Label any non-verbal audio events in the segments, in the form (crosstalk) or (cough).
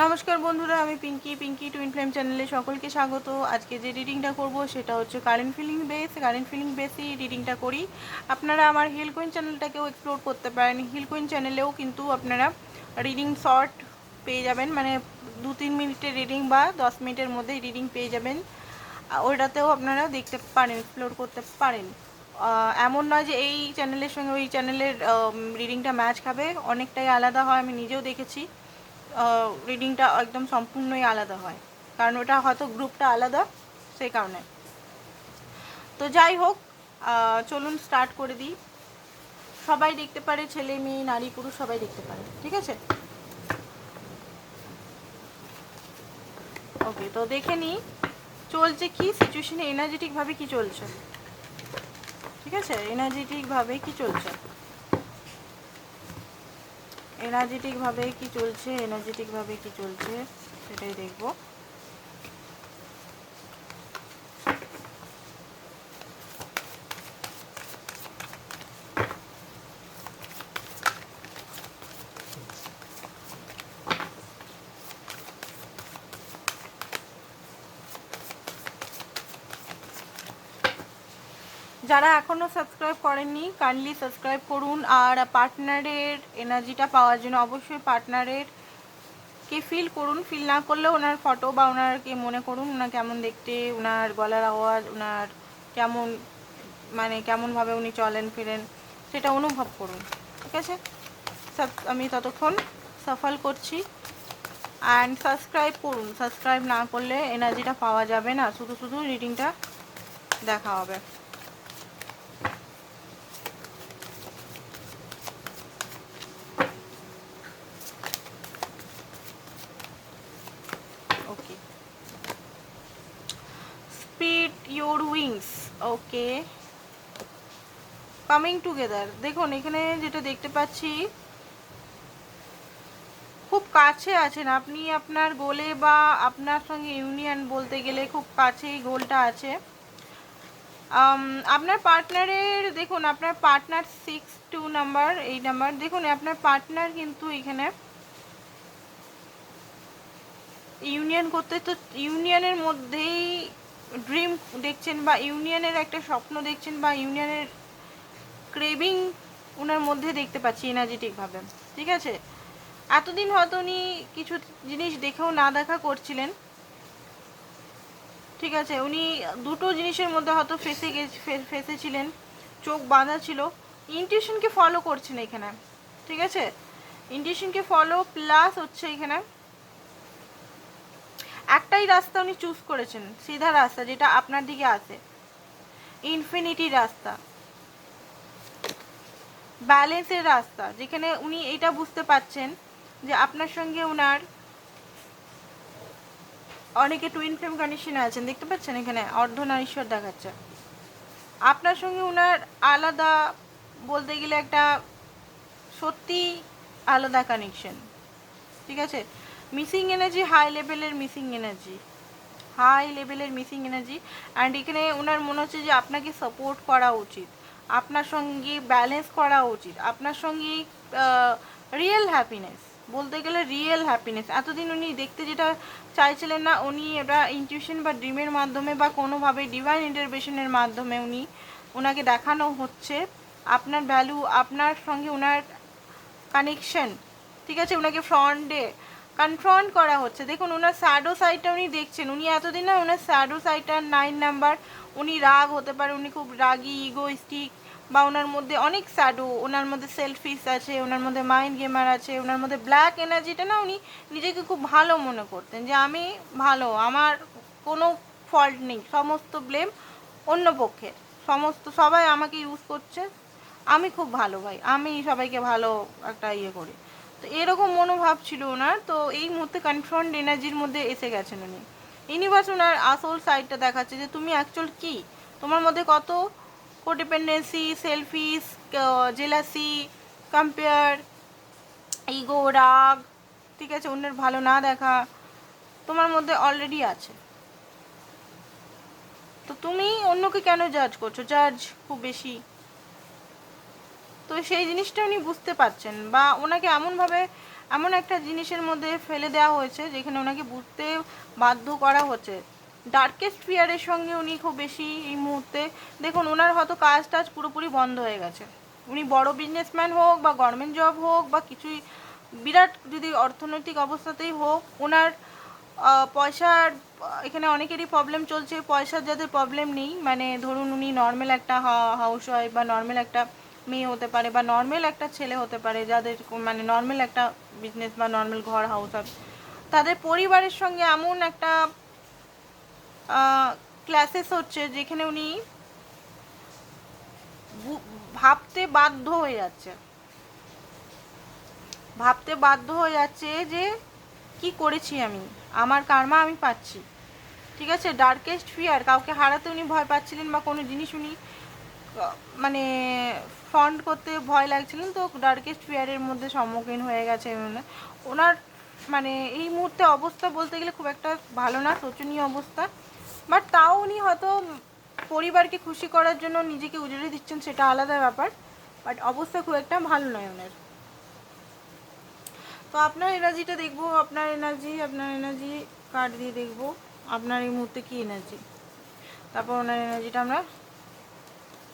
নমস্কার বন্ধুরা, আমি পিঙ্কি। পিঙ্কি টুইন ফ্লেম চ্যানেলে সকলকে স্বাগত। আজকে যে রিডিংটা করব সেটা হচ্ছে current feeling base current feeling বেসই রিডিংটা করি। আপনারা আমার হিল কুইন চ্যানেলটাকেও এক্সপ্লোর করতে পারেন। হিল কুইন চ্যানেলেও কিন্তু আপনারা রিডিং শর্ট পেয়ে যাবেন। মানে দু তিন মিনিটের রিডিং বা দশ মিনিটের মধ্যে রিডিং পেয়ে যাবেন। ওইটাতেও আপনারা দেখতে পারেন এক্সপ্লোর করতে পারেন। এমন নয় যে এই চ্যানেলের সঙ্গে ওই চ্যানেলের রিডিংটা ম্যাচ খাবে। অনেকটাই আলাদা হয়, আমি নিজেও দেখেছি। রিডিংটা একদম সম্পূর্ণই আলাদা হয়। কারণ ওটা হয়তো গ্রুপটা আলাদা, সেই কারণে। তো যাই হোক চলুন স্টার্ট করে দিই। সবাই দেখতে পারে, ছেলে, মেয়ে, নারী, পুরুষ, সবাই দেখতে পারে, ঠিক আছে? ওকে তো দেখে নিই, চলছে কি সিচুয়েশনে এনার্জেটিকভাবে কি চলছে? ঠিক আছে? এনার্জেটিকভাবে কি চলছে? এনার্জেটিকভাবে কি চলছে এনার্জেটিকভাবে কি চলছে সেটাই দেখব। যারা এখনও সাবস্ক্রাইব করেননি কাইন্ডলি সাবস্ক্রাইব করুন। আর পার্টনারের এনার্জিটা পাওয়ার জন্য অবশ্যই পার্টনারের কে ফিল করুন ফিল না করলেও ওনার ফটো বা ওনারকে মনে করুন, ওনার কেমন দেখতে, ওনার গলার আওয়াজ, ওনার কেমন মানে কেমনভাবে উনি চলেন, ফিরেন, সেটা অনুভব করুন। ঠিক আছে? আমি ততক্ষণ সফল করছি। অ্যান্ড সাবস্ক্রাইব করুন। সাবস্ক্রাইব না করলে এনার্জিটা পাওয়া যাবে না। শুধু শুধু রিডিংটা দেখা হবে okay your wings okay coming together দেখুন, এখানে যেটা দেখতে পাচ্ছি, খুব কাছে আছেন। আপনি আপনার গোলে বা আপনার সঙ্গে ইউনিয়ন বলতে গেলে খুব কাছেই গোলটা আছে। আপনার পার্টনারের দেখুন, আপনার পার্টনার সিক্স টু নাম্বার এই নাম্বার দেখুন, আপনার পার্টনার কিন্তু এখানে ইউনিয়ন করতে তো ইউনিয়নের মধ্যেই ড্রিম দেখছেন বা ইউনিয়নের একটা স্বপ্ন দেখছেন বা ইউনিয়নের ক্রেভিং ওনার মধ্যে দেখতে পাচ্ছি এনার্জেটিকভাবে ঠিক আছে? এতদিন হয়তো উনি কিছু জিনিস দেখেও না দেখা করছিলেন। ঠিক আছে? উনি দুটো জিনিসের মধ্যে হয়তো ফেসে গেছে ফেসেছিলেন, চোখ বাঁধা ছিল। ইনটিউশনকে ফলো করছেন এখানে। ঠিক আছে? ইনটিউশনকে ফলো প্লাস হচ্ছে এখানে একটাই রাস্তা উনি চুজ করেছেন, সিধা রাস্তা যেটা আপনার দিকে আসে ইনফিনিটি রাস্তা। ব্যালেন্সের রাস্তা, যেখানে উনি এটা বুঝতে পাচ্ছেন যে আপনার সঙ্গে ওনার অনেকে টুইন ফ্লেম কন্ডিশনে আছেন, দেখতে পাচ্ছেন এখানে? অর্ধনারীশ্বর দেখাচ্ছে। আপনার সঙ্গে ওনার আলাদা বলতে গেলে একটা সত্যি আলাদা কানেকশন ঠিক আছে? মিসিং এনার্জি হাই লেভেলের মিসিং এনার্জি হাই লেভেলের মিসিং এনার্জি অ্যান্ড এখানে ওনার মনে হচ্ছে যে আপনাকে সাপোর্ট করা উচিত, আপনার সঙ্গে ব্যালেন্স করা উচিত, আপনার সঙ্গে রিয়েল হ্যাপিনেস বলতে গেলে রিয়েল হ্যাপিনেস এতদিন উনি দেখতে যেটা চাইছিলেন না, উনি এটা ইনটিউশন বা ড্রিমের মাধ্যমে বা কোনোভাবে ডিভাইন ইন্টারভেশনের মাধ্যমে উনি ওনাকে দেখানো হচ্ছে। আপনার ভ্যালু আপনার সঙ্গে ওনার কানেকশন ঠিক আছে? ওনাকে ফ্রন্টে কনফ্রন্ট করা হচ্ছে। দেখুন, ওনার স্যাডো সাইডটা উনি দেখছেন। উনি এতদিন না ওনার স্যাডো সাইডটা নাইন নাম্বার উনি রাগ হতে পারে, উনি খুব রাগি ইগোইস্টিক বা ওনার মধ্যে অনেক স্যাডো, ওনার মধ্যে সেলফিস আছে, ওনার মধ্যে মাইন্ড গেমার আছে, ওনার মধ্যে ব্ল্যাক এনার্জিটা না উনি নিজেকে খুব ভালো মনে করতেন যে আমি ভালো, আমার কোনো ফল্ট নেই, সমস্ত ব্লেম অন্য পক্ষের। সমস্ত সবাই আমাকে ইউজ করছে। আমি খুব ভালো ভাই, আমি সবাইকে ভালো একটা ইয়ে করি। তো এরকম মনোভাব ছিল ওনার, তো এই মুহূর্তে কনফ্রন্ট এনার্জির মধ্যে এসে গেছেন উনি। ইউনিভার্স ওনার আসল সাইডটা দেখাচ্ছে যে তুমি অ্যাকচুয়াল কি? তোমার মধ্যে কত codependency selfish jealousy compare ego রাগ, ঠিক আছে, অন্যের ভালো না দেখা, তোমার মধ্যে অলরেডি আছে। তো তুমি অন্যকে কেন জাজ করছ? জাজ খুব বেশি তো সেই জিনিসটা উনি বুঝতে পারছেন বা ওনাকে এমনভাবে, এমন একটা জিনিসের মধ্যে ফেলে দেওয়া হয়েছে যেখানে ওনাকে বুঝতে বাধ্য করা হচ্ছে। ডার্কেস্ট ফিয়ারের সঙ্গে উনি খুব বেশি এই মুহূর্তে, দেখুন ওনার হয়তো কাজ টাজ পুরোপুরি বন্ধ হয়ে গেছে। উনি বড় বিজনেসম্যান হোক বা গভর্নমেন্ট জব হোক বা কিছুই, বিরাট যদি অর্থনৈতিক অবস্থাতেই হোক, ওনার পয়সার, এখানে অনেকেরই প্রবলেম চলছে, পয়সার যাদের প্রবলেম নেই মানে ধরুন উনি নর্মাল একটা হাউস ওয়াইফ বা নর্মাল একটা মেয়ে হতে পারে বা নর্মাল একটা ছেলে হতে পারে, যাদের মানে নর্মাল একটা বিজনেস বা নর্মাল ঘর হাউস আছে তাদের পরিবারের সঙ্গে এমন একটা ক্লাসেস হচ্ছে যেখানে উনি ভাবতে বাধ্য হয়ে যাচ্ছে। ভাবতে বাধ্য হয়ে যাচ্ছে যে কি করেছি আমি? আমার কার্মা আমি পাচ্ছি। ঠিক আছে? ডার্কেস্ট ফিয়ার কাউকে হারাতে উনি ভয় পাচ্ছিলেন বা কোনো জিনিস উনি মানে ফন্ড করতে ভয় লাগছিলেন তো ডার্কেস্ট ফিয়ারের মধ্যে সম্মুখীন হয়ে গেছে ওনার মানে এই মুহূর্তে অবস্থা বলতে গেলে খুব একটা ভালো না, শোচনীয় অবস্থা। বাট তাও উনি হয়তো পরিবারকে খুশি করার জন্য নিজেকে উজড়ে দিচ্ছেন সেটা আলাদা ব্যাপার। বাট অবস্থা খুব একটা ভালো নয় ওনার। তো আপনার এনার্জিটা দেখব, আপনার এনার্জি আপনার এনার্জি কার্ড দিয়ে দেখব, আপনার এই মুহূর্তে কী এনার্জি? তারপর ওনার এনার্জিটা আমরা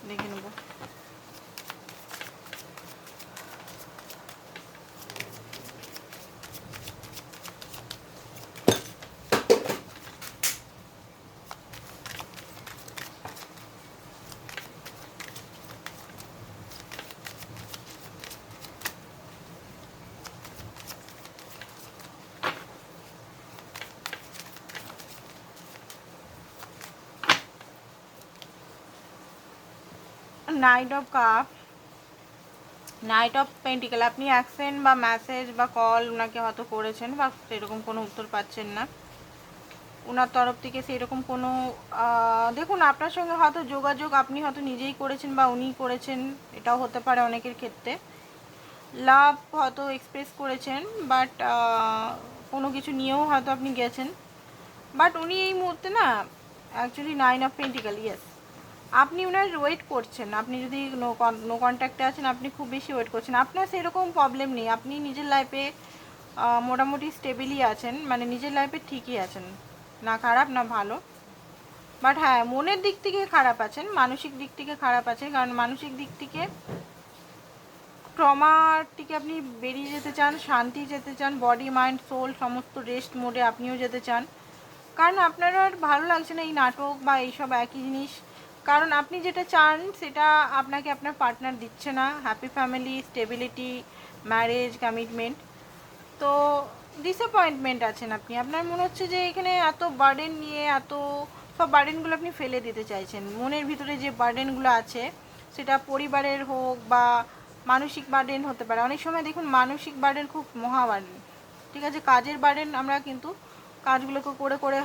দেখে নেব। Knight of cup knight of pentacle আপনি অ্যাকসেন্ট বা মেসেজ বা কল ওনাকে হয়তো করেছেন বা সেরকম কোনো উত্তর পাচ্ছেন না। ওনার তরফ থেকে সেরকম কোনো দেখুন, আপনার সঙ্গে হয়তো যোগাযোগ আপনি হয়তো নিজেই করেছেন বা উনিই করেছেন, এটাও হতে পারে অনেকের ক্ষেত্রে। লাভ হয়তো এক্সপ্রেস করেছেন বাট কোনো কিছু নিয়েও হয়তো আপনি গেছেন। বাট উনি এই মুহূর্তে না actually nine of pentacle yes আপনি ওনার ওয়েট করছেন, আপনি যদি নো নো কন্ট্যাক্টে আছেন, আপনি খুব বেশি ওয়েট করছেন। আপনার সেরকম প্রবলেম নেই, আপনি নিজের লাইফে মোটামুটি স্টেবিলই আছেন মানে নিজের লাইফে ঠিকই আছেন। না খারাপ, না ভালো। বাট হ্যাঁ মনের দিক থেকে খারাপ আছেন, মানসিক দিক থেকে খারাপ আছেন, কারণ মানসিক দিক থেকে ট্রমার থেকে আপনি বেরিয়ে যেতে চান, শান্তি যেতে চান বডি মাইন্ড সোল সমস্ত রেস্ট মোডে আপনিও যেতে চান। কারণ আপনার আর ভালো লাগছে না এই নাটক বা এইসব একই জিনিস। কারণ আপনি যেটা চান সেটা আপনাকে আপনার পার্টনার দিচ্ছে না। Happy family stability marriage commitment তো ডিসঅ্যাপয়েন্টমেন্ট আছেন আপনি। আপনার মনে হচ্ছে যে এখানে এত বার্ডেন নিয়ে, এত সব বার্ডেনগুলো আপনি ফেলে দিতে চাইছেন। মনের ভিতরে যে বার্ডেনগুলো আছে, সেটা পরিবারের হোক বা মানসিক বার্ডেন হতে পারে। অনেক সময় দেখুন, মানসিক বার্ডেন খুব মহা বার্ডেন ঠিক আছে, কাজের বার্ডেন আমরা কিন্তু কাজগুলোকে করে করে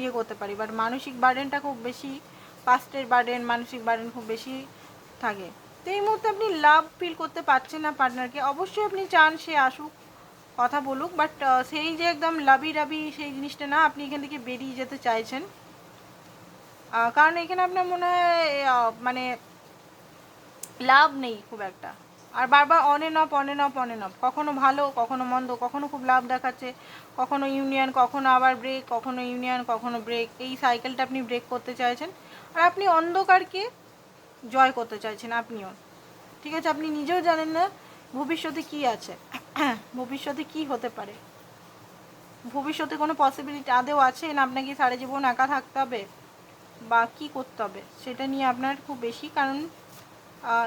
ইয়ে করতে পারি। বাট মানসিক বার্ডেনটা খুব বেশি পাস্টের বার্ডেন মানসিক বার্ডেন খুব বেশি থাকে। তো এই মুহূর্তে আপনি লাভ ফিল করতে পারছেন না পার্টনারকে অবশ্যই আপনি চান সে আসুক, কথা বলুক বাট সেই যে একদম লাভি রাবি সেই জিনিসটা না আপনি এখান থেকে বেরিয়ে যেতে চাইছেন। কারণ এখানে আপনার মনে হয় মানে লাভ নেই খুব একটা। আর বারবার on and off on and off on and off কখনো ভালো, কখনো মন্দ, কখনো খুব লাভ দেখাচ্ছে, কখনো ইউনিয়ন কখনো আবার ব্রেক কখনো ইউনিয়ন কখনো ব্রেক এই সাইকেলটা আপনি ব্রেক করতে চাইছেন। আর আপনি অন্ধকারকে জয় করতে চাইছেন, আপনিও। ঠিক আছে, আপনি নিজেও জানেন না ভবিষ্যতে কি আছে, (clears throat) ভবিষ্যতে কি হতে পারে। ভবিষ্যতে কোনো পসিবিলিটি আদেও আছে না আপনাকে সারা জীবন একা থাকতে হবে বা কী করতে হবে, সেটা নিয়ে আপনার খুব বেশি কারণ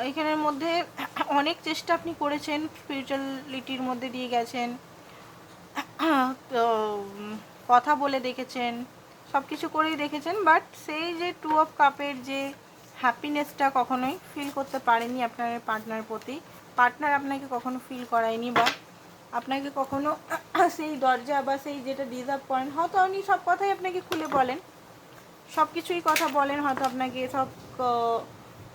এখানের মধ্যে (clears throat) অনেক চেষ্টা আপনি করেছেন স্পিরিচুয়ালিটির মধ্যে দিয়ে গেছেন, (clears throat) তো কথা বলে দেখেছেন সব কিছু করেই দেখেছেন বাট সেই যে টু অফ কাপের যে হ্যাপিনেসটা কখনোই ফিল করতে পারেনি আপনার পার্টনার প্রতি। পার্টনার আপনাকে কখনো ফিল করায়নি বা আপনাকে কখনো (clears throat) সেই দরজা বা সেই যেটা ডিজার্ভ করেন, হয়তো উনি সব কথাই আপনাকে খুলে বলেন। সব কিছুই কথা বলেন, হয়তো আপনাকে সব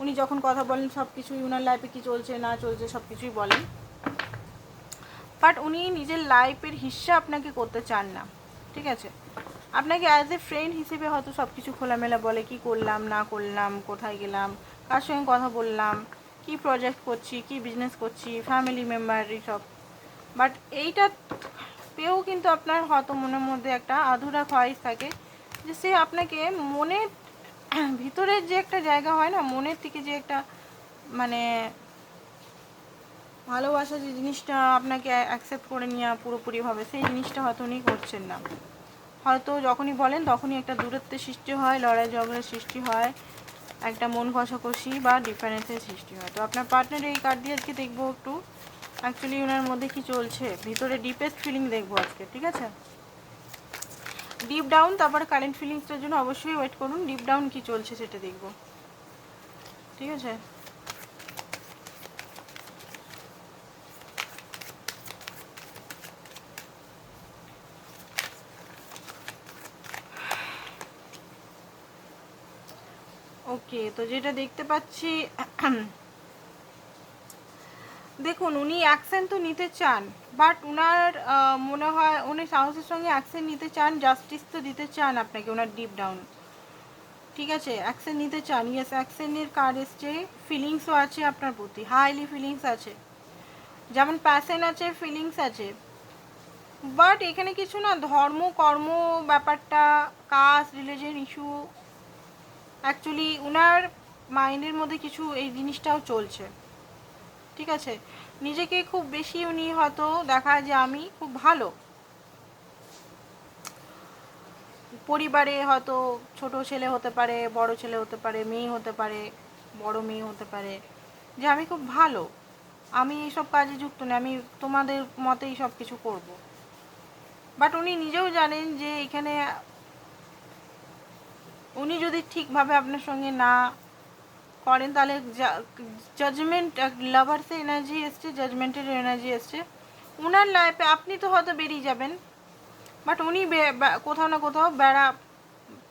উনি যখন কথা বলেন সব কিছুই ওনার লাইফে কি চলছে, না চলছে সব কিছুই বলেন। বাট উনি নিজের লাইফের হিস্সা আপনাকে করতে চান না, ঠিক আছে? আপনাকে অ্যাজ এ ফ্রেন্ড হিসেবে হয়তো সব কিছু খোলামেলা বলে, কি করলাম, না করলাম, কোথায় গেলাম, কার সঙ্গে কথা বললাম, কি প্রজেক্ট করছি, কি বিজনেস করছি ফ্যামিলি মেম্বার এইসব বাট এইটা পেয়েও কিন্তু আপনার হয়তো মনের মধ্যে একটা আধুরা খয়েস থাকে যে সে আপনাকে মনের ভিতরের যে একটা জায়গা হয় না, মনের থেকে যে একটা মানে ভালোবাসা যে জিনিসটা আপনাকে অ্যাকসেপ্ট করে নেওয়া পুরোপুরিভাবে, সেই জিনিসটা হয়তো উনি করছেন না। হয়তো যখনই বলেন তখনই একটা দূরত্বের সৃষ্টি হয়, লড়াই ঝগড়ার সৃষ্টি হয়, একটা মন কষাকষি বা ডিফারেন্সের সৃষ্টি হয়। তো আপনার পার্টনার এই কার্ড দিয়ে আজকে দেখব একটু অ্যাকচুয়ালি ওনার মধ্যে কি চলছে? ভিতরে ডিপেস্ট ফিলিং দেখব আজকে, ঠিক আছে? ডিপ ডাউন তারপরে কারেন্ট ফিলিংসটার জন্য অবশ্যই ওয়েট করুন ডিপ ডাউন কি চলছে সেটা দেখব। ঠিক আছে? ওকে, তো যেটা দেখতে পাচ্ছি, দেখুন, উনি অ্যাকশন তো নিতে চান বাট উনার মনে হয়, উনি সাহসের সঙ্গে অ্যাকশন নিতে চান জাস্টিস তো দিতে চান আপনাকে ওনার ডিপ ডাউন ঠিক আছে অ্যাকশন নিতে চান ইয়েস অ্যাকশনের কার্ড এসছে ফিলিংসও আছে আপনার প্রতি হাইলি ফিলিংস আছে। যেমন প্যাশন আছে ফিলিংস আছে। বাট এখানে কিছু না, ধর্ম, কর্ম ব্যাপারটা কাস্ট রিলিজিয়ন ইস্যু অ্যাকচুয়ালি উনার মাইন্ডের মধ্যে কিছু এই জিনিসটাও চলছে। ঠিক আছে? নিজেকে খুব বেশি উনি হয়তো দেখা যে আমি খুব ভালো। পরিবারে হয়তো ছোট ছেলে হতে পারে, বড় ছেলে হতে পারে, মেয়ে হতে পারে, বড় মেয়ে হতে পারে, যে আমি খুব ভালো। আমি এইসব কাজে যুক্ত না আমি তোমাদের মতেই সব কিছু করব। বাট উনি নিজেও জানেন যে এখানে উনি যদি ঠিকভাবে আপনার সঙ্গে না করেন, তাহলে জাজমেন্ট লাভার্সের এনার্জি এসছে জাজমেন্টের এনার্জি এসছে। উনার লাইফে আপনি তো হয়তো বেরিয়ে যাবেন বাট উনি কোথাও না কোথাও বেড়া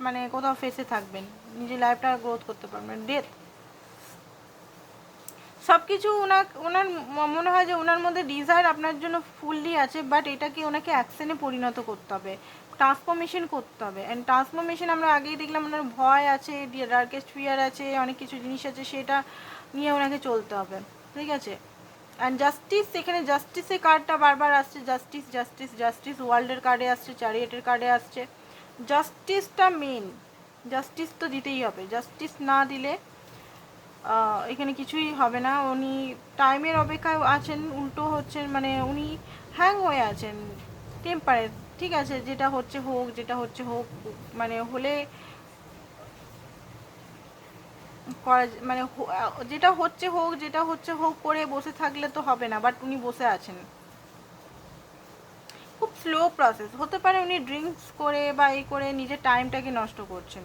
মানে কোথাও ফেসে থাকবেন। নিজের লাইফটা গ্রোথ করতে পারবেন। ডেথ সব কিছু ওনার ওনার মনে হয় যে ওনার মধ্যে ডিজায়ার আপনার জন্য ফুললি আছে বাট এটাকে ওনাকে অ্যাকশনে পরিণত করতে হবে? ট্রান্সফরমেশন করতে হবে। অ্যান্ড ট্রান্সফরমেশন আমরা আগেই দেখলাম ওনার ভয় আছে ডার্কেস্ট ফিয়ার আছে, অনেক কিছু জিনিস আছে, সেটা নিয়ে ওনাকে চলতে হবে। ঠিক আছে? অ্যান্ড জাস্টিস এখানে জাস্টিসের কার্ডটা বারবার আসছে। জাস্টিস জাস্টিস জাস্টিস ওয়ার্ল্ডের কার্ডে আসছে চারিয়েটের কার্ডে আসছে। জাস্টিসটা মেন জাস্টিস তো দিতেই হবে। জাস্টিস না দিলে এখানে কিছুই হবে না। উনি টাইমের অপেক্ষায় আছেন, উল্টো হচ্ছেন মানে উনি হ্যাং হয়ে আছেন টেম্পারে ঠিক আছে, যেটা হচ্ছে হোক, যেটা হচ্ছে হোক মানে হলে করা মানে যেটা হচ্ছে হোক, যেটা হচ্ছে হোক করে বসে থাকলে তো হবে না বাট উনি বসে আছেন। খুব স্লো প্রসেস হতে পারে উনি ড্রিঙ্কস করে বা এই করে নিজের টাইমটাকে নষ্ট করছেন।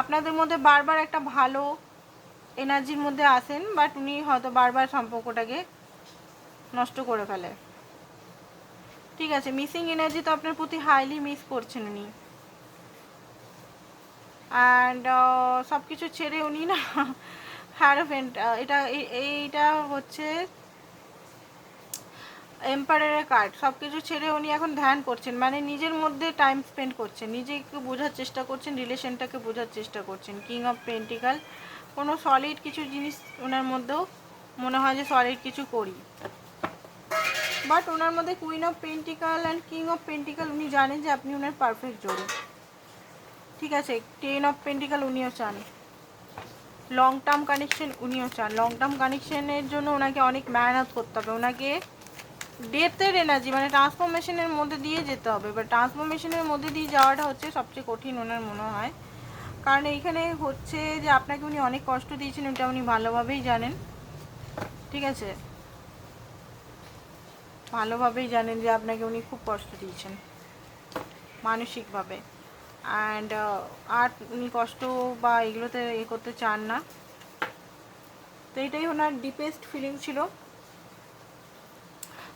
আপনাদের মধ্যে বারবার একটা ভালো এনার্জির মধ্যে আসেন বাট উনি হয়তো বারবার সম্পর্কটাকে নষ্ট করে ফেলে। ঠিক আছে মিসিং এনার্জি তো আপনার প্রতি হাইলি মিস করছেন উনি। অ্যান্ড সব কিছু ছেড়ে উনি না হ্যারোফেন্ট এটা, এই- এইটা হচ্ছে এম্পায়ারের কার্ড সব কিছু ছেড়ে উনি এখন ধ্যান করছেন। মানে নিজের মধ্যে টাইম স্পেন্ড করছেন, নিজেকে বোঝার চেষ্টা করছেন রিলেশনটাকে বোঝার চেষ্টা করছেন। কিং অফ পেন্টিকাল কোনো সলিড কিছু জিনিস ওনার মধ্যেও মনে হয় যে সলিড কিছু করি। বাট ওনার মধ্যে queen of pentacle and king of pentacle উনি জানেন যে আপনি ওনার পারফেক্ট জোড়ে। ঠিক আছে টেন অফ পেন্টিকাল উনিও চান। লং টার্ম কানেকশন উনিও চান। লং টার্ম কানেকশনের জন্য ওনাকে অনেক মেহনত করতে হবে। ওনাকে ডেথের এনার্জি মানে ট্রান্সফরমেশনের মধ্যে দিয়ে যেতে হবে। বা ট্রান্সফরমেশনের মধ্যে দিয়ে যাওয়াটা হচ্ছে সবচেয়ে কঠিন ওনার মনে হয়। কারণ এইখানে হচ্ছে যে আপনাকে উনি অনেক কষ্ট দিয়েছেন, ওটা উনি ভালোভাবেই জানেন। ঠিক আছে? ভালোভাবেই জানেন যে আপনাকে উনি খুব কষ্ট দিয়েছেন, মানসিকভাবে। অ্যান্ড আর উনি কষ্ট বা এগুলোতে এ করতে চান না। তো এটাই ওনার ডিপেস্ট ফিলিং ছিল।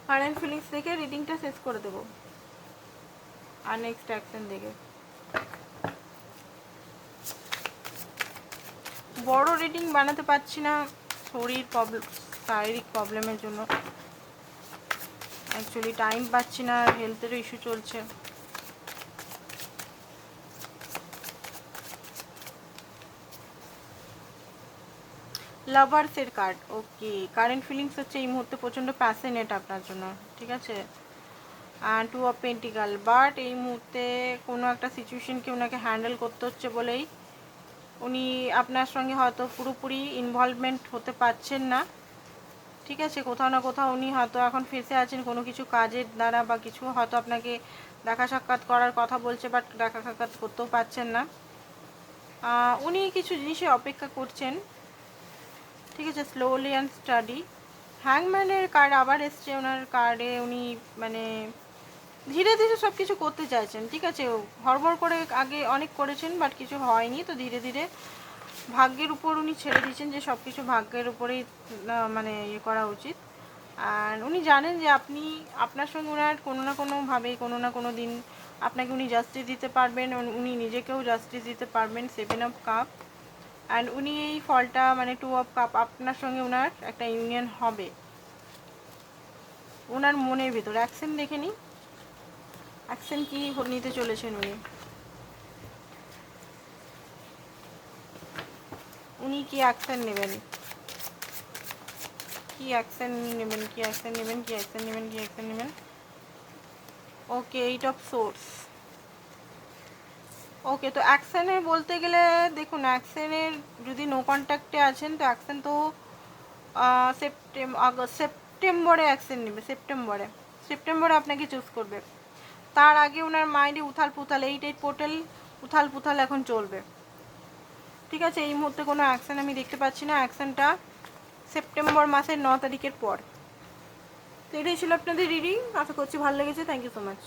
কারেন্ট ফিলিংস দেখে রিডিংটা শেষ করে দেবো। আর নেক্সট অ্যাকশন দেখে। বড় রিডিং বানাতে পারছি না, শরীর প্রবলেম শারীরিক প্রবলেমের জন্য। অ্যাকচুয়ালি টাইম পাচ্ছি না হেলথেরও ইস্যু চলছে। লাভার্সের কার্ড ওকে কারেন্ট ফিলিংস হচ্ছে এই মুহূর্তে প্রচণ্ড প্যাসেনেট আপনার জন্য, ঠিক আছে? টু অফ পেন্টিকাল বাট এই মুহূর্তে কোনো একটা সিচুয়েশনকে ওনাকে হ্যান্ডেল করতে হচ্ছে বলেই উনি আপনার সঙ্গে হয়তো পুরোপুরি ইনভলভমেন্ট হতে পারছেন না। ঠিক আছে, কোথাও না কোথাও উনি হয়তো এখন ফেসে আছেন, কোনো কিছু কাজের দ্বারা বা কিছু হয়তো আপনাকে দেখা সাক্ষাৎ করার কথা বলছে বাট দেখা সাক্ষাৎ করতেও পারছেন না। উনি কিছু জিনিসে অপেক্ষা করছেন। ঠিক আছে স্লোলি অ্যান্ড স্টাডি হ্যাংম্যানের কার্ড আবার এসছে, ওনার কার্ডে উনি মানে ধীরে ধীরে সব কিছু করতে চাইছেন। ঠিক আছে, হড়বড় করে আগে অনেক করেছেন বাট কিছু হয়নি, তো ধীরে ধীরে ভাগ্যের উপর উনি ছেড়ে দিয়েছেন যে সব কিছু ভাগ্যের উপরেই মানে ইয়ে করা উচিত। আর উনি জানেন যে আপনি, আপনার সঙ্গে ওনার কোনো না কোনোভাবে কোনো না কোনো দিন আপনাকে উনি জাস্টিস দিতে পারবেন, উনি- নিজেকেও জাস্টিস দিতে পারবেন সেভেন অফ কাপ অ্যান্ড উনি এই ফলটা মানে টু অফ কাপ আপনার সঙ্গে ওনার একটা ইউনিয়ন হবে। ওনার মনের ভিতর। অ্যাকশন দেখে নিই অ্যাকশন কী নিতে চলেছেন উনি? উনি কি অ্যাকশন নেবেন? কি অ্যাকশন নেবেন? কি অ্যাকশন নেবেন? কি অ্যাকশন নেবেন? কি অ্যাকশন নেবেন? Okay eight of swords okay তো অ্যাকশনের বলতে গেলে দেখুন অ্যাকশনের যদি নো কন্ট্যাক্টে আছেন, তো অ্যাকশন তো সেপ্টেম আগস্ট সেপ্টেম্বরে অ্যাকশন নেবে সেপ্টেম্বরে সেপ্টেম্বরে আপনাকে চুজ করবে। তার আগে ওনার মাইন্ডে উথাল পুথাল এইট এইট পোর্টাল উথাল পুথাল এখন চলবে। ঠিক আছে, এই মুহূর্তে কোনো অ্যাকশান আমি দেখতে পাচ্ছি না। অ্যাকশানটা সেপ্টেম্বর মাসের ন তারিখের পর। তো এটাই ছিল আপনাদের রিডিং আশা করছি ভালো লেগেছে। Thank you so much